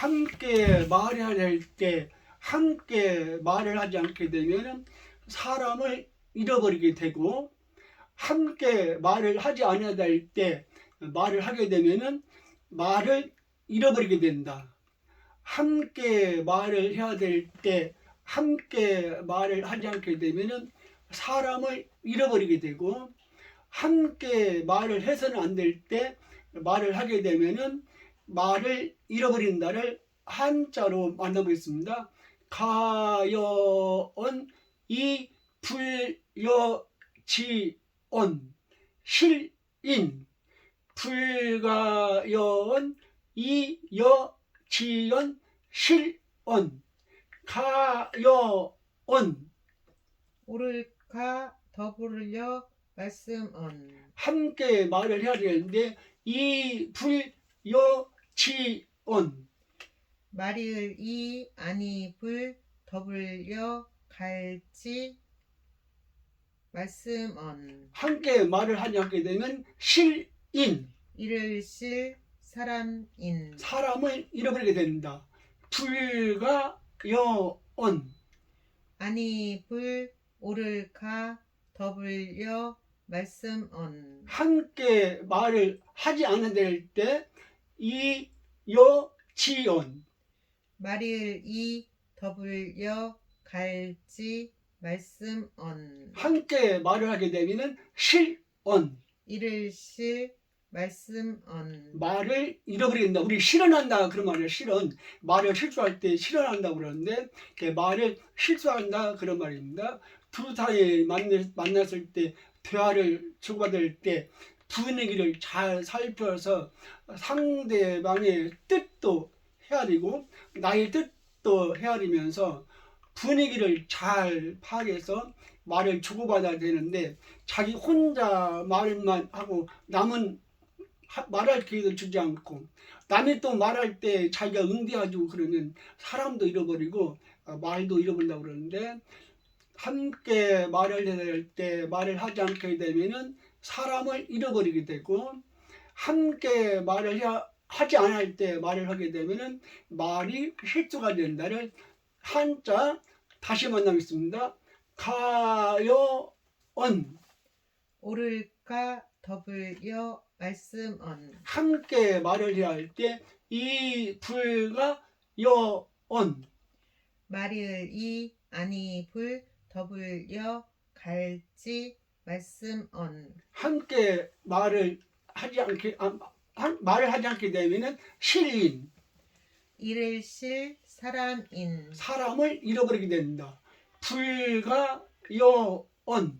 함께 말해야 될때 함께 말을 하지 않게 되면 사람을 잃어버리게 되고 함께 말을 하지 않아야 될때 말을 하게 되면은 말을 잃어버리게 된다. 함께 말을 해야 될 때 함께 말을 하지 않게 되면은 사람을 잃어버리게 되고 함께 말을 해서는 안 될 때 말을 하게 되면은 말을 잃어버린다를 한자로 만나보겠습니다. 가여언 이 불여지언 실인. 불가여언 이여지언 실언. 가여언. 오를까 더불려 말씀언. 함께 말을 해야 되는데 이 불여 지언 말이을 이 아니 불 더불려 갈지 말씀언. 함께 말을 하지 않게 되면 실인. 이를 실 사람인. 사람을 잃어버리게 된다. 불가여언 아니 불 오를까 더불려 말씀언. 함께 말을 하지 않아야 될때 이여지언 말이을 이 더불려 갈지 말씀언 함께 말을 하게 되면은 실언 이를 실 말씀언 말을 잃어버린다. 우리 실언한다 그런 말이에요. 실언 말을 실수할 때 실언한다 그러는데 말을 실수한다 그런 말입니다. 두 사이 만났, 만났을 때 대화를 주고받을 때 분위기를 잘 살펴서 상대방의 뜻도 헤아리고 나의 뜻도 헤아리면서 분위기를 잘 파악해서 말을 주고받아야 되는데 자기 혼자 말만 하고 남은 하- 말할 기회도 주지 않고 남이 또 말할 때 자기가 응대해주고 그러면 사람도 잃어버리고 어, 말도 잃어버린다고 그러는데 함께 말을 해야 될 때 말을 하지 않게 되면은 사람을 잃어버리게 되고 함께 말을 하지 않을 때 말을 하게 되면은 말이 실수가 된다를 한자 다시 만나겠습니다. 가여언. 오를까 더불려 말씀언. 함께 말을 해야 할 때 이 불가 여언. 말이을 이 아니 불 더불려 갈지 말씀언 함께 말을 하지 않게 아, 한- 말을 하지 않게 되면은 실인. 이를 실 사람인. 사람을 잃어버리게 된다. 불가 여언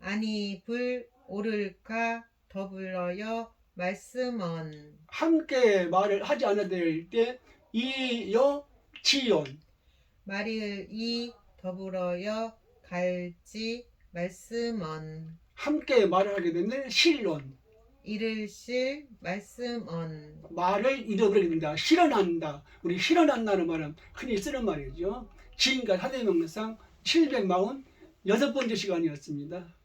아니 불 오를까 더불어여 말씀언 함께 말을 하지 않아야 될 때 이여 지연 말이을 이 더불어여 갈지 말씀언 함께 말을 하게 되면 실론 이를 실 말씀언 말을 잃어버리게 된다. 실현한다. 우리 실현한다는 말은 흔히 쓰는 말이죠. 지금까지 하대명상 746번째 시간이었습니다.